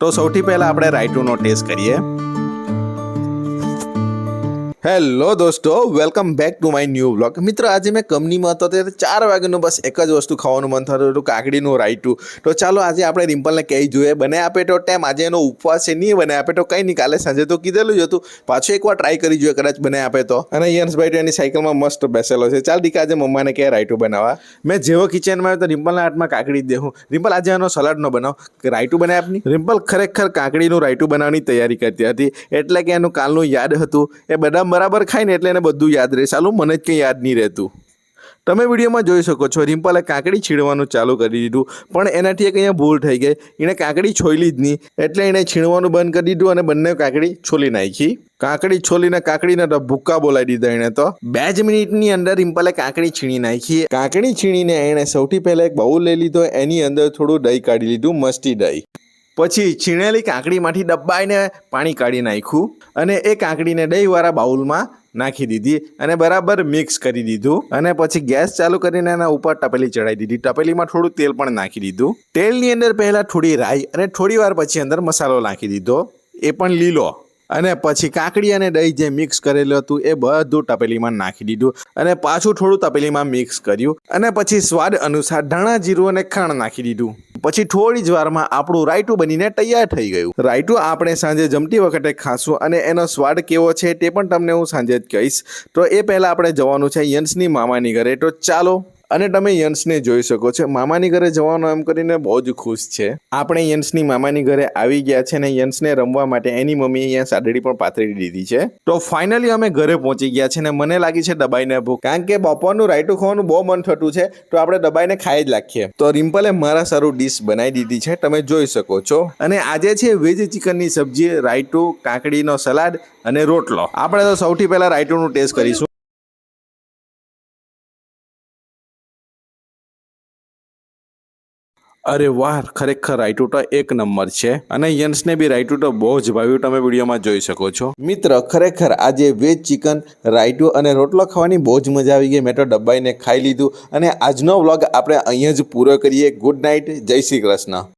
તો સૌથી પહેલા આપણે રાઈટુનો ટેસ્ટ કરીએ. હેલો દોસ્તો welcome back to my new blog મિત્ર, આજે મેં કંપનીમાં હતો, ત્યારે ચાર વાગ્યાનું બસ એક જ વસ્તુ ખાવાનું મન થતું હતું, કાકડીનું રાઈટું તો ચાલો, આજે આપણે રિમ્પલને કહી જોઈએ, બને આપે તો ટેમ, આજે એનો ઉપવાસ છે નહીં, બને આપે તો કંઈ નહીં, કાલે સાંજે તો કીધેલું જ હતું. પાછું એકવાર ટ્રાય કરી જોઈએ, કદાચ બને આપે તો. અને યંશભાઈ તો એની સાયકલમાં મસ્ત બેસેલો છે. ચાલ, દીકા, આજે મમ્માને કહે રાયતું બનાવવા. મેં જેવો કિચનમાં આવ્યો તો રિમ્પલના હાથમાં કાકડી દેવું રિમ્પલ, આજે આનો સલાડ નો બનાવ. કે બનાવી બને આપની? રિમ્પલ ખરેખર કાકડીનું રાઈટું બનાવવાની તૈયારી કરતી હતી. એટલે કે એનું કાલનું યાદ હતું. એ બધા બરાબર ખાય ને એટલે એને બધું યાદ રહે. સાલું મને જ કંઈ યાદ નહીં રહેતું. તમે વિડીયોમાં જોઈ શકો છો, રિમ્પલે કાકડી છીણવાનું ચાલુ કરી દીધું, પણ એનાથી એક અહીંયા ભૂલ થઈ ગઈ. એણે કાંકડી છોલી જ નહીં, એટલે એણે છીણવાનું બંધ કરી દીધું અને બંને કાંકડી છોલી નાખી. કાકડી છોલીને કાંકડીને તો ભૂક્કા બોલાવી દીધા એણે તો. બે જ મિનિટની અંદર રિમ્પલે કાંકડી છીણી નાખી. કાંકડી છીણીને એણે સૌથી પહેલાં એક બાઉલ લઈ લીધો, એની અંદર થોડું દહીં કાઢી લીધું, મસ્તી દહીં. પછી છીણેલી કાંકડીમાંથી દબાઈને પાણી કાઢી નાખ્યું અને એ કાંકડીને દહીંવાળા બાઉલમાં નાખી દીધી અને બરાબર મિક્સ કરી દીધું અને પછી ગેસ ચાલુ કરીને એના ઉપર તપેલી ચડાવી દીધી. તપેલીમાં થોડું તેલ પણ નાખી દીધું. તેલની અંદર પહેલાં થોડી રાઈ અને થોડી વાર પછી અંદર મસાલો નાખી દીધો. એ પણ લીલો. અને પછી કાકડી અને દહીં જે મિક્સ કરેલું હતું, એ બધું તપેલીમાં નાખી દીધું અને પાછું થોડું તપેલીમાં મિક્સ કર્યું અને પછી સ્વાદ અનુસાર ધાણા, જીરું અને ખાંડ નાખી દીધું. પછી થોડી જ વારમાં આપણું રાયતું બનીને તૈયાર થઈ ગયું. રાયતું આપણે સાંજે જમતી વખતે ખાશું અને એનો સ્વાદ કેવો છે તે પણ તમને હું સાંજે જ કહીશ. તો એ પહેલાં આપણે જવાનું છે યંશની મામાની ઘરે. તો ચાલો અને તમે યંશને જોઈ શકો છો. મામાની ઘરે જવાનો એમ કરીને બહુ જ ખુશ છે. આપણે યંશની મામાની ઘરે આવી ગયા છે અને યંશને રમવા માટે એની મમ્મીએ અહીંયા સાદડી પણ પાથરી દીધી છે. તો ફાઇનલી અમે ઘરે પહોંચી ગયા છે અને મને લાગી છે દબાઈને ભૂખ. કારણ કે બપોરનું રાયતું ખાવાનું બહુ મન થતું છે, તો આપણે દબાઈને ખાઈ જ નાખીએ. તો રિમ્પલે મારા સારું ડીશ બનાવી દીધી છે, તમે જોઈ શકો છો. અને આજે છે વેજ ચિકનની સબ્જી, રાયતું, કાકડીનો સલાડ અને રોટલો. આપણે તો સૌથી પહેલાં રાયતુંનું ટેસ્ટ કરીશું. અરે વાહ, ખરેખર રાઇટુટો એક નંબર છે. અને યન્સને બી રાયટુ તો બહુ જ ભાવ્યું. તમે વિડીયોમાં જોઈ શકો છો. મિત્ર, ખરેખર આજે વેજ ચિકન રાઇટુ અને રોટલો ખાવાની બહુ જ મજા આવી ગઈ. મેં તો ડબ્બાઈને ખાઈ લીધું. અને આજનો વ્લોગ આપણે અહીંયા જ પૂરો કરીએ. Good night. જય શ્રી કૃષ્ણ.